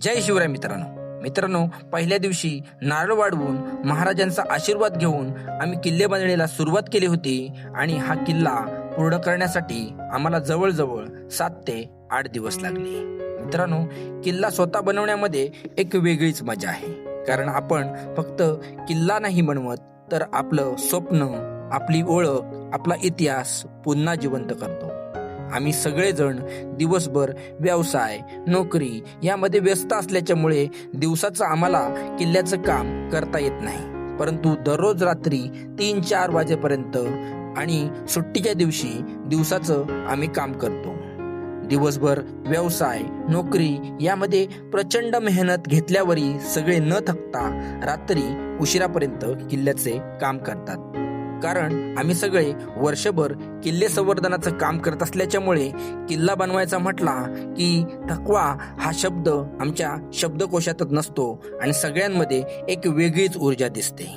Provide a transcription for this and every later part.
जय शिवराय मित्रांनो. मित्रांनो पहिल्या दिवशी नारळ वाढवून महाराजांचा आशीर्वाद घेऊन आम्ही किल्ले बांधणीला सुरुवात केली होती आणि हा किल्ला पूर्ण करण्यासाठी आम्हाला जवळजवळ सात ते आठ दिवस लागले. मित्रांनो किल्ला स्वतः बनवण्यामध्ये एक वेगळीच मजा आहे. कारण आपण फक्त किल्ला नाही बनवत तर आपलं स्वप्न आपली ओळख आपला इतिहास पुन्हा जिवंत करतो. आम्ही सगळेजण दिवसभर व्यवसाय नोकरी यामध्ये व्यस्त असल्याच्यामुळे दिवसाचं आम्हाला किल्ल्याचं काम करता येत नाही. परंतु दररोज रात्री तीन चार वाजेपर्यंत आणि सुट्टीच्या दिवशी दिवसाचं आम्ही काम करतो. दिवसभर व्यवसाय नोकरी यामध्ये प्रचंड मेहनत घेतल्यावरही सगळे न थकता रात्री उशिरापर्यंत किल्ल्याचे काम करतात. कारण आम्ही सगळे वर्षभर किल्ले संवर्धनाचं काम करत असल्याच्यामुळे किल्ला बनवायचा म्हटला की थकवा हा शब्द आमच्या शब्दकोशातच नसतो आणि सगळ्यांमध्ये एक वेगळीच ऊर्जा दिसते.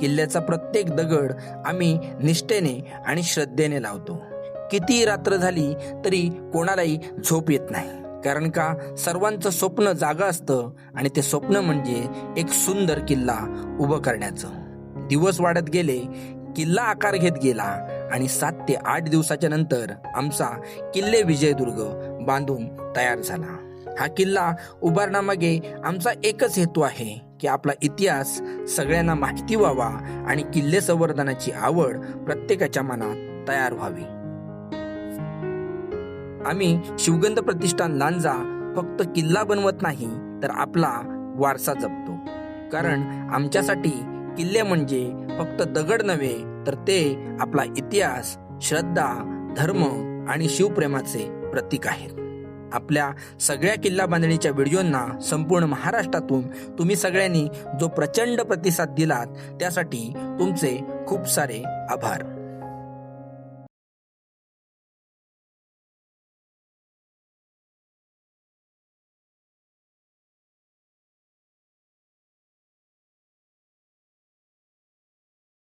किल्ल्याचा प्रत्येक दगड आम्ही निष्ठेने आणि श्रद्धेने लावतो. किती रात्र झाली तरी कोणालाही झोप येत नाही. कारण का? सर्वांचं स्वप्न जागा असतं आणि ते स्वप्न म्हणजे एक सुंदर किल्ला उभं करण्याचं. दिवस वाढत गेले किल्ला आकार घेत गेला आणि सात ते आठ दिवसाच्या नंतर आमचा किल्ले विजयदुर्ग बांधून तयार झाला. हा किल्ला उभारण्यामागे आमचा एकच हेतू आहे की आपला इतिहास सगळ्यांना माहिती व्हावा आणि किल्ले संवर्धनाची आवड प्रत्येकाच्या मनात तयार व्हावी. आम्ही शिवगंध प्रतिष्ठान लांजा फक्त किल्ला बनवत नाही तर आपला वारसा जपतो. कारण आमच्यासाठी किल्ले म्हणजे फक्त दगड नव्हे तर ते आपला इतिहास श्रद्धा धर्म आणि शिवप्रेमाचे प्रतीक आहेत. आपल्या सगळ्या किल्ला बांधणीच्या व्हिडिओंना संपूर्ण महाराष्ट्रातून तुम्ही सगळ्यांनी जो प्रचंड प्रतिसाद दिलात त्यासाठी तुमचे खूप सारे आभार.